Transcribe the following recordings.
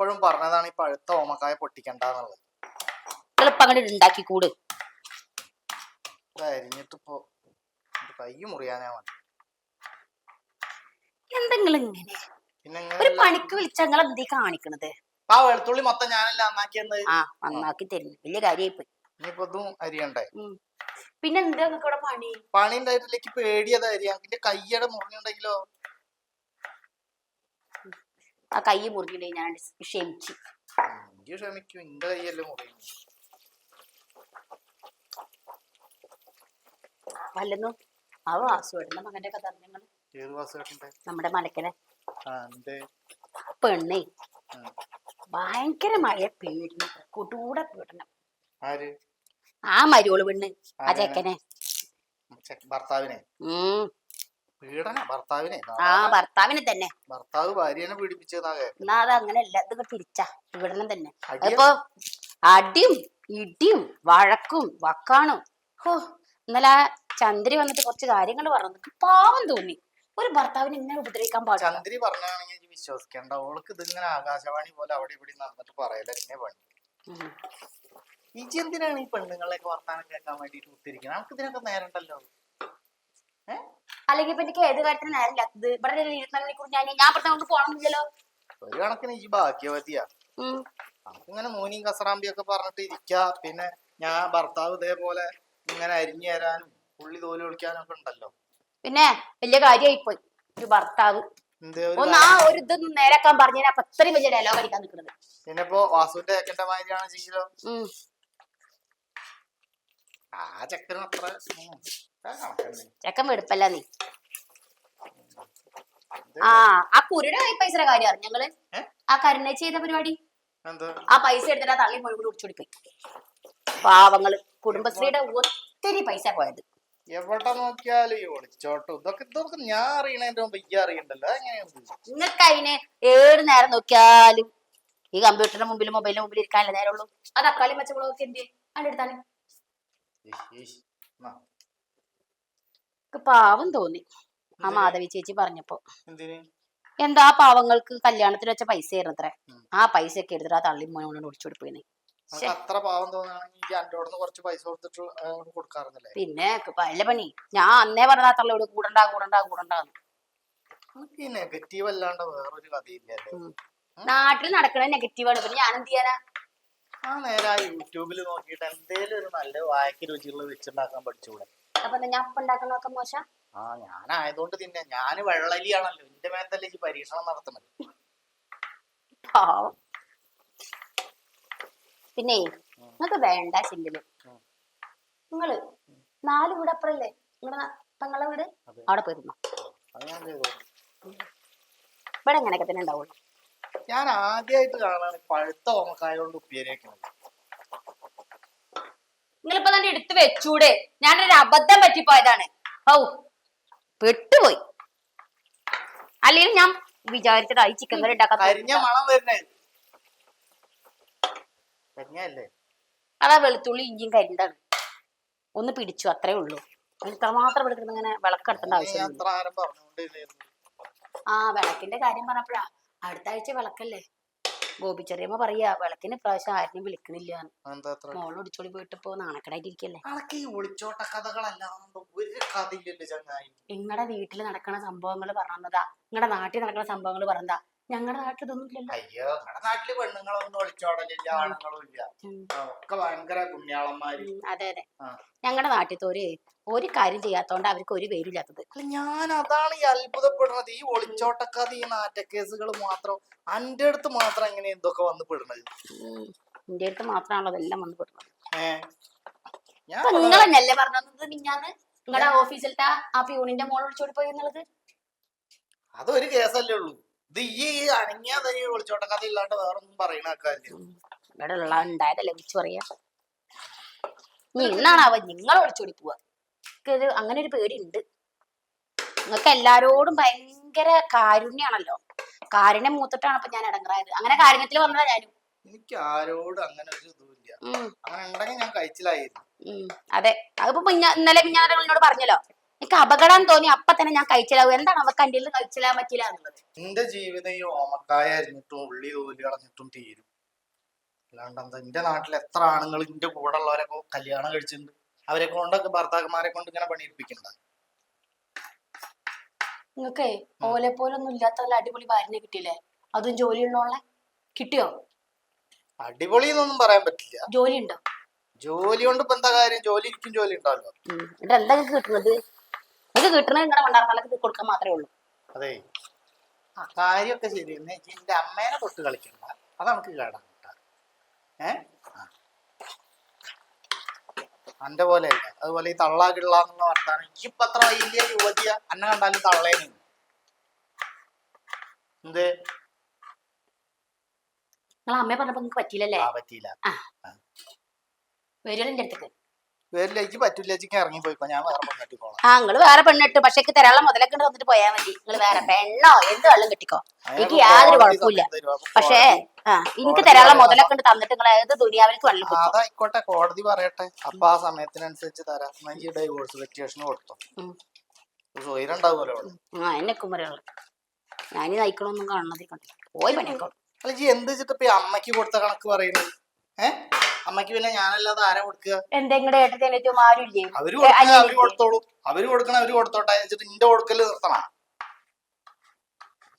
അപ്പോഴും പറഞ്ഞതാണ് ഈ പഴുത്ത ഓമക്കായ പൊട്ടിക്കണ്ടെന്നുള്ളത്. എളുപ്പം അങ്ങോട്ട് ഉണ്ടാക്കി കൂട്. അരിഞ്ഞിട്ടിപ്പോ കൈ മുറിയാനാ മതി. എന്തെങ്കിലും ഇങ്ങനെ പിന്നെ ഒരു പണിക്ക് വിളിച്ച നിങ്ങൾ എന്തീ കാണിക്കണത്? ആ വെളുത്തുള്ളി മൊത്തം ഞാനല്ല നന്നാക്കിയെന്ന് ആ നന്നാക്കി തരുന്നു. വലിയ കാര്യമായി പോയി ഇനിയിപ്പോ ഇതും അരിയണ്ടേ? പിന്നെ എന്താ നിങ്ങൾക്ക് ഇവിടെ പണി? പണി ഉണ്ടായിട്ടില്ലേക്ക് പേടിയത് എന്റെ കയ്യടെ മുറിഞ്ഞുണ്ടെങ്കിലോ? ആ കൈ മുറിഞ്ഞിട്ട് ഞാൻ ക്ഷമിച്ചു. എനിക്ക് ക്ഷമിക്കും എന്റെ കയ്യല്ലേ മുറിയും. വല്ലെന്നു ആ വാസുവേട്ടന്റെ മകന്റെ കഥ നമ്മുടെ മലക്കലെ ആ പെണ്ണേ. ഭയങ്കരമായ പീഡനം കൂട്ടൂടെ പീഡനം ആര്? ആ മരിയോൾ പെണ്ണ് ആ ചെക്കനെ. ഭർത്താവിനെ. ഉം. പീഡന ഭർത്താവിനെ ആ ഭർത്താവിനെ തന്നെ. ഭർത്താവ് ഭാര്യനെ പീഡിപ്പിച്ചതാ എന്നാ അത് അങ്ങനെയല്ല ഇതൊക്കെ തിരിച്ചാ. പീഡനം തന്നെ. അതിപ്പോ അടിയും ഇടിയും വഴക്കും വക്കാണും. ഹോ ഇന്നലെ ചന്ദ്രി വന്നിട്ട് കുറച്ച് കാര്യങ്ങൾ പറഞ്ഞു. പാവം തോന്നി. ഒരു ഭർത്താവിനെ ഇങ്ങനെ ഉപദ്രവിക്കാൻ പാടില്ല. ചന്ദ്രി പറഞ്ഞാണെങ്കിൽ വിശ്വസിക്കണ്ട. ഓൾക്ക് ഇതിങ്ങനെ ആകാശവാണി പോലെ അവിടെ ഇവിടെ നടന്നിട്ട് പറയല എന്നെ പണി. ഈ ഇജി എന്തിനാണ് ഈ പെണ്ണുങ്ങളെയൊക്കെ വർത്താനം കേൾക്കാൻ വേണ്ടിട്ട് കുത്തിരിക്കുന്നത് നമുക്ക് ഇതിനൊക്കെ നേരണ്ടല്ലോ. അല്ലെങ്കിൽ ഇപ്പൊ എനിക്ക് ഏത് കാര്യത്തിന് നേരമില്ലാത്തത് ഇവിടെ ഒരു ഇരുപത്തിനാല് മണിക്കൂർ ഞാൻ ഞാൻ അപ്പുറത്തെ കൊണ്ട് പോകണമെന്നില്ലല്ലോ ഒരു കണക്കിന് ഈ ഭാഗ്യവതിയാ. നമുക്കിങ്ങനെ മൂനിയും കസറാമ്പിയും ഒക്കെ പറഞ്ഞിട്ട് ഇരിക്ക. പിന്നെ ഞാൻ ഭർത്താവ് ഇതേപോലെ ഇങ്ങനെ അരിഞ്ഞു തരാനും പുള്ളി തോൽ ഒളിക്കാനും ഒക്കെ ഉണ്ടല്ലോ. പിന്നെ വലിയ കാര്യമായി പോയി ഒരു ഭർത്താവ്. ഒന്ന് ആ ഒരു ഇതൊന്നും നേരാക്കാൻ പറഞ്ഞു അപ്പൊ അത്രയും വലിയ ഡയലോഗ് അടിക്കാൻ നിൽക്കുന്നത്. പിന്നെ ഇപ്പൊ വാസുവിന്റെ ഏക്കന്റെ മാതിരിയാണ് ചെയ്യലോ ആ ചെക്കനും അത്ര. ചെക്കൻ വെടുപ്പല്ല നീ. ആ ആ കുരുടെ കൈ പൈസയുടെ കാര്യം അറിഞ്ഞു ഞങ്ങൾ ആ കരുണ ചെയ്ത പരിപാടി? ആ പൈസ എടുത്തിട്ട് ആ തള്ളി മുഴുവൻ കുടിച്ചോടി പോയി പാവങ്ങൾ. കുടുംബശ്രീയുടെ ഒത്തിരി പൈസ പോയത്. എവിടെ നോക്കിയാലും ഈ ഒളിച്ചോട്ടം. ഇതൊക്കെ ഇതൊക്കെ ഞാൻ അറിയണതിന്റെ മുമ്പ് ഈ അറിയണ്ടല്ലോ. എങ്ങനെയാണ് നിങ്ങൾക്ക് അതിന് ഏത് നേരം നോക്കിയാലും ഈ കമ്പ്യൂട്ടറിന്റെ മുമ്പിൽ മൊബൈലിന്റെ മുമ്പിൽ ഇരിക്കാനല്ലേ നേരമുള്ളൂ. അത് തക്കാളി പച്ചമുളകൊക്കെ എന്ത് അതിന്റെ എടുത്താലും പാവം തോന്നി. ആ? മാധവി ചേച്ചി പറഞ്ഞപ്പോ. എന്താ ആ പാവങ്ങൾക്ക് കല്യാണത്തിന് വെച്ച പൈസ ആയിരുന്നു അത്ര ആ പൈസ ഒക്കെ എടുത്തിട്ട് ആ തള്ളി മോനോട് ഒടിച്ചോടി പോയിന് അത്ര പാവം കുറച്ച് പൈസ കൊടുത്തിട്ട് പിന്നെ അല്ല പണി. ഞാൻ അന്നേ പറഞ്ഞ ആ തള്ളിയോട് കൂടണ്ട കൂടണ്ട കൂടണ്ടാന്ന് നെഗറ്റീവ് അല്ലാണ്ട് വേറൊരു കഥയില്ലല്ലേ നാട്ടിൽ നടക്കണ നെഗറ്റീവാണ് പിന്നെ ഞാൻ എന്ത് ചെയ്യാനാ? ആ നേരെ യൂട്യൂബിൽ നോക്കിയിട്ട് എന്തേലും ഒരു നല്ല വായക്ക് രുചിയുള്ള വെച്ചുണ്ടാക്കാൻ പഠിച്ചുകൂടെ അപ്പൊ എന്താ ഞാൻ ഇപ്പൊ ഉണ്ടാക്കണൊക്കെ മോശം? ആ ഞാനായതുകൊണ്ട് തിന്നെ ഞാൻ വെള്ളലിയാണല്ലോ. എന്റെ മേത്തല്ലേ ഈ പരീക്ഷണം നടത്തുന്നത്. പാവം. പിന്നെ നിങ്ങക്ക് വേണ്ട ചില്ലിൽ. നിങ്ങൾ നാല് വീട് അപ്പുറല്ലേ? നിങ്ങളുടെ തങ്ങളെ വീട്. അവിടെ പോയിരുന്നു ഞാൻ ഇവിടെ എങ്ങനെയൊക്കെ തന്നെ ഉണ്ടാവുള്ളൂ. ഞാൻ ആദ്യമായിട്ട് കാണാൻ പഴുത്ത ഓമക്കായ കൊണ്ട് ഉപ്പേരിയൊക്കെയാണ് നിങ്ങളിപ്പോ തന്നെ എടുത്ത് വെച്ചൂടെ? ഞാനൊരു അബദ്ധം പറ്റിപ്പോയതാണ്. ഔ പെട്ടുപോയി. അല്ലെങ്കിൽ ഞാൻ വിചാരിച്ചതാ ഈ ചിക്കൻ കറി ഉണ്ടാക്കാൻ അതാ വെളുത്തുള്ളി ഇഞ്ചിയും കരിന്താണ് ഒന്ന് പിടിച്ചു അത്രേ ഉള്ളൂ. ഇത്രമാത്രം എടുക്കുന്ന ഇങ്ങനെ വിളക്കെടുത്തേണ്ട ആവശ്യം ആവശ്യമില്ല ആ വിളക്കിന്റെ കാര്യം പറഞ്ഞപ്പോഴാ. അടുത്ത ആഴ്ച വിളക്കല്ലേ? ഗോപി ചെറിയമ്മ പറയാ വിളക്കിന് ഇപ്രാവശ്യം ആരെയും വിളിക്കണില്ല മോൾ ഒടിച്ചോളി പോയിട്ട് ഇപ്പൊ നാണക്കടായിട്ടിരിക്കല്ലേ ഒളിച്ചോട്ട ചങ്ങായി. നിങ്ങളുടെ വീട്ടിൽ നടക്കുന്ന സംഭവങ്ങൾ പറഞ്ഞതാ നിങ്ങളുടെ നാട്ടിൽ നടക്കുന്ന സംഭവങ്ങൾ പറഞ്ഞതാ. ഞങ്ങളുടെ നാട്ടിൽ ഇതൊന്നും ഇല്ലല്ലോ അയ്യോ നമ്മുടെ നാട്ടിൽ പെണ്ണുങ്ങളൊന്നും ഒളിച്ചോടലില്ല ആണുങ്ങളും ഇല്ല ഒക്കെ ഭയങ്കര പുണ്യാളന്മാര് അതെ അതെ. ഞങ്ങളുടെ നാട്ടിൽ ഒരു ഒരു കാര്യം ചെയ്യാത്തോണ്ട് അവർക്ക് ഒരു പേരില്ലാത്തത്. ഞാൻ അതാണ് ഈ അത്ഭുതപ്പെടുന്നത്. ഈ ഒളിച്ചോട്ടക്കാതെ ഈ നാറ്റക്കേസുകൾ മാത്രം അന്റെ അടുത്ത് മാത്രം എങ്ങനെ എന്തൊക്കെ വന്നു പെടുന്നത്? എന്റെ അടുത്ത് മാത്രമാണല്ലോ അതെല്ലാം വന്ന് പെടുന്നത്. നിങ്ങൾ തന്നെയല്ലേ പറഞ്ഞത് മിഞ്ഞാന്ന്? നിങ്ങളുടെ ഓഫീസിലത്തെ ആ പ്യൂണിന്റെ മോൾ ഒളിച്ചോടി പോയി എന്നുള്ളത്? അതൊരു കേസല്ലേ ഉള്ളൂ. ഇത് ഈ അണങ്ങിയ തനി ഒളിച്ചോട്ടക്കഥ ഇല്ലാണ്ട് വേറൊന്നും പറയണ ആൾക്കാരില്ല? ഉം, ഇവിടെ ഉള്ള ഉണ്ടായതല്ലേ വിളിച്ചു പറയാ? നീ ഇന്നാണാവ നിങ്ങൾ ഒളിച്ചോടി പോവാ. അങ്ങനെ ഒരു പേടി ഉണ്ട് നിങ്ങൾക്ക് എല്ലാരോടും ഭയങ്കര കാരുണ്യാണല്ലോ. കാരുണ്യം മൂത്തിട്ടാണ് ഇപ്പൊ ഞാൻ ഇടങ്ങറായത്. അങ്ങനെ കാരുണ്യത്തിൽ വന്നതാ ഞാനും. എനിക്ക് ആരോടും അങ്ങനെ ഒരു ഇതുമില്ല അങ്ങനെ ഉണ്ടെങ്കിൽ ഞാൻ കഴിച്ചിലായിരുന്നു. അതെ. അതിപ്പോ ഇന്നലെ മിഞ്ഞാന്നോട് പറഞ്ഞല്ലോ. എനിക്ക് അപകടം തോന്നി. അപ്പൊ തന്നെ ഞാൻ കഴിച്ചിലാവും. എന്താണ് അവക്ക് എന്റെ കഴിച്ചില്ലാൻ കഴിച്ചിലാൻ പറ്റില്ല എന്നുള്ളത്? എന്റെ ജീവിതം ഈ ഓമക്കായ അരിഞ്ഞിട്ടും ഉള്ളി തോലി കളഞ്ഞിട്ടും തീരും. അല്ലാണ്ട് എന്താ എന്റെ നാട്ടിൽ എത്ര ആണുങ്ങൾ എന്റെ കൂടെ ഉള്ളവരൊക്കെ കല്യാണം കഴിച്ചിട്ടുണ്ട്. അവരെ കൊണ്ടൊക്കെ ഭർത്താക്കന്മാരെ കൊണ്ട് ഇങ്ങനെ പണിയെടുപ്പിക്കണ്ട? നിങ്ങൾക്ക് ഓലെ പോലൊന്നും ഇല്ലാത്ത അടിപൊളി ഭാര്യനെ കിട്ടിയില്ലേ? അതും ജോലി ഉള്ളോളെ കിട്ടിയോ? അടിപൊളി എന്നൊന്നും പറയാൻ പറ്റില്ല. ജോലി ഉണ്ടോ? ജോലി കൊണ്ട് ഇപ്പൊ എന്താ കാര്യം? ജോലി ഇരിക്കും ജോലി ഉണ്ടാവല്ലോ എന്താ കിട്ടുന്നത്? നിങ്ങൾക്ക് കിട്ടണത് നിങ്ങളുടെ മണ്ടാർക്കാലത്ത് കൊടുക്കാൻ മാത്രമേ ഉള്ളൂ. അതെ. ആ കാര്യമൊക്കെ ശരി. എന്റെ അമ്മേനെ തൊട്ട് കളിക്കണ്ട. അത് നമുക്ക് കേടാൻ കേട്ടാ. ഏ. അന്റെ പോലെ അല്ല. അതുപോലെ ഈ തള്ള കിള്ള എന്നുള്ള വർത്താനം. ഈ ഇപ്പൊ അത്ര വലിയ യുവതിയ അന്നെ കണ്ടാലും തള്ളേന്. എന്ത്? നിങ്ങളെ അമ്മയെ പറഞ്ഞപ്പോ നിങ്ങൾക്ക് പറ്റിയില്ലല്ലേ? പറ്റിയില്ല. വരുമല്ലോ എന്റെ അടുത്തേക്ക്. വേരിലേക്ക് പറ്റൂല ചേച്ചിക്ക് ഇറങ്ങി പോയിക്കോ. ഞാൻ വേറെ പെണ്ണെട്ടിക്കോളാം ആ നിങ്ങൾ വേറെ പെണ്ണിട്ട് പക്ഷെ തരാനുള്ള മുതലൊക്കെ തന്നിട്ട് പോയാ മതി. നിങ്ങൾ വേറെ പെണ്ണോ എന്ത് വെള്ളം കിട്ടിക്കോ? എനിക്ക് യാതൊരു കുഴപ്പമില്ല പക്ഷേ ആ എനിക്ക് തരാനുള്ള മുതലൊക്കെ തന്നിട്ട് നിങ്ങൾ ഏത് ദുനിയാവിലേക്ക് വെള്ളം കിട്ടും? അതായിക്കോട്ടെ കോടതി പറയട്ടെ. അപ്പൊ ആ സമയത്തിനനുസരിച്ച് തരാം. ഡൈവോഴ്സ് പെറ്റീഷൻ കൊടുത്തോ. ഉം. സ്വൈരം ഉണ്ടാവുമല്ലോ അവിടെ. ആ എന്നെ കുമരകൾ ഞാനീ നയിക്കണമൊന്നും കാണുന്നതിൽ കണ്ടില്ല. പോയി പണിക്കോളും അല്ല ജി എന്ത് വെച്ചിട്ട് ഇപ്പൊ ഈ അമ്മയ്ക്ക് കൊടുത്ത കണക്ക് പറയുന്നത് ഏ? അമ്മയ്ക്ക് പിന്നെ ഞാനല്ലാതെ ആരാ കൊടുക്കുക? എന്തെങ്കിലും ഏട്ടത്തി ഏറ്റവും ആരും ഇല്ലേ? അവർ കൊടുക്കണ അവർ? കൊടുത്തോളൂ. അവർ കൊടുക്കണ അവർ കൊടുത്തോട്ടെ എന്നിട്ട് നിന്റെ കൊടുക്കൽ നിർത്തണ.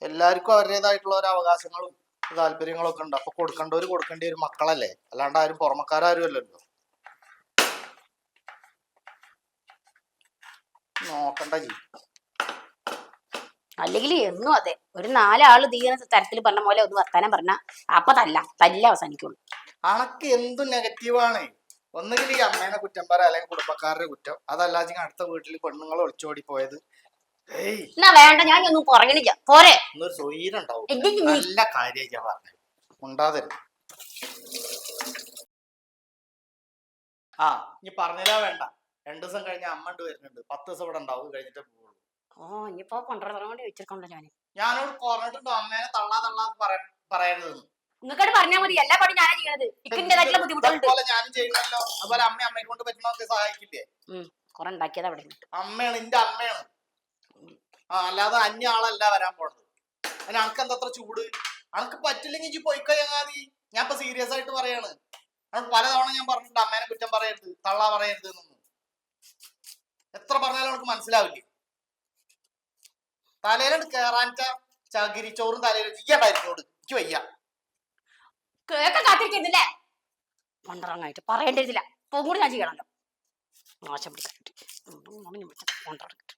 എല്ലാവർക്കും അവരുടേതായിട്ടുള്ള ഒരു അവകാശങ്ങളും താല്പര്യങ്ങളും ഒക്കെ ഉണ്ട്. അപ്പൊ കൊടുക്കേണ്ടവര് കൊടുക്കേണ്ടി ഒരു മക്കളല്ലേ? അല്ലാണ്ട് ആരും പുറമക്കാരും അല്ലല്ലോ. നോക്കണ്ട ജി അല്ലെങ്കിൽ എന്നും അതെ. ഒരു നാലാൾ തീരുന്ന തരത്തിൽ പറഞ്ഞ പോലെ ഒന്ന് വർത്താനം പറഞ്ഞ അപ്പൊ തല്ല തല്ല അവസാനിക്കുള്ളൂ. അണക്ക് എന്തും നെഗറ്റീവാണ് ഒന്നുകിൽ ഈ അമ്മേനെ കുറ്റം പറ അല്ലെങ്കിൽ കുടുംബക്കാരുടെ കുറ്റം. അതല്ലാതെ അടുത്ത വീട്ടിൽ പെണ്ണുങ്ങൾ ഒളിച്ചോടി പോയത്. എന്നാ വേണ്ട ഞാൻ ഒന്നും പറയണില്ല പോരെ. ഇന്നൊരു സ്വൈരുണ്ടാവും നല്ല കാര്യ പറഞ്ഞത് ഉണ്ടാതരുത് ആ ഇനി പറഞ്ഞില്ല വേണ്ട. രണ്ടു ദിവസം കഴിഞ്ഞ അമ്മ ഉണ്ട് വരുന്നുണ്ട്. പത്ത് ദിവസം ഇവിടെ ഉണ്ടാവും. കഴിഞ്ഞിട്ട് പോകുള്ളൂ ഓ ഇനിയിപ്പോ കൊണ്ടുവരാൻ വേണ്ടി വെച്ചിട്ടുണ്ടോ ഞാൻ ഞാനോട് പറഞ്ഞിട്ടുണ്ടോ അമ്മേനെ തള്ളാ തള്ളാ പറയാൻ പറയരുതെന്ന്. നിങ്ങൾക്കത് പറഞ്ഞാൽ മതി. എല്ലാ പണി ഞാനാ ചെയ്യണത്. ഇക്കിന്റെതായിട്ടുള്ള ബുദ്ധിമുട്ടുണ്ട് അതുപോലെ ഞാനും ചെയ്യണല്ലോ അതുപോലെ അമ്മ അമ്മയെ കൊണ്ട് പറ്റണമൊക്കെ സഹായിക്കില്ലേ? കുറെ ഉണ്ടാക്കിയത് അവിടെ അമ്മയാണ് എന്റെ അമ്മയാണ്. ആ അല്ലാതെ അന്യ ആളല്ല വരാൻ പോണത്. അതിന് അനക്ക് എന്താ അത്ര ചൂട്? അനക്ക് പറ്റില്ലെങ്കിൽ ഇജ്ജ് ഞാൻ ഇപ്പൊ സീരിയസ് ആയിട്ട് പറയാണ്. അനക്ക് പലതവണ ഞാൻ പറഞ്ഞിട്ടുണ്ട് അമ്മേനെ കുറ്റം പറയരുത് തള്ളാ പറയരുത് എന്നൊന്നും. എത്ര പറഞ്ഞാലും നമുക്ക് മനസ്സിലാവില്ലേ? തലയിലുണ്ട് കേറാന്റ ചകിരിച്ചോറും തലയിൽ ചെയ്യണ്ടായിരിക്കോട് എനിക്ക് വയ്യ. കേക്ക് കാത്തിരിക്കുന്നില്ലേ കൊണ്ടുവരാനായിട്ട് പറയേണ്ടതില്ല പോകും ഞാൻ ചെയ്യണല്ലോ നാശം പിടിക്കാനായിട്ട് കൊണ്ടുവരാൻ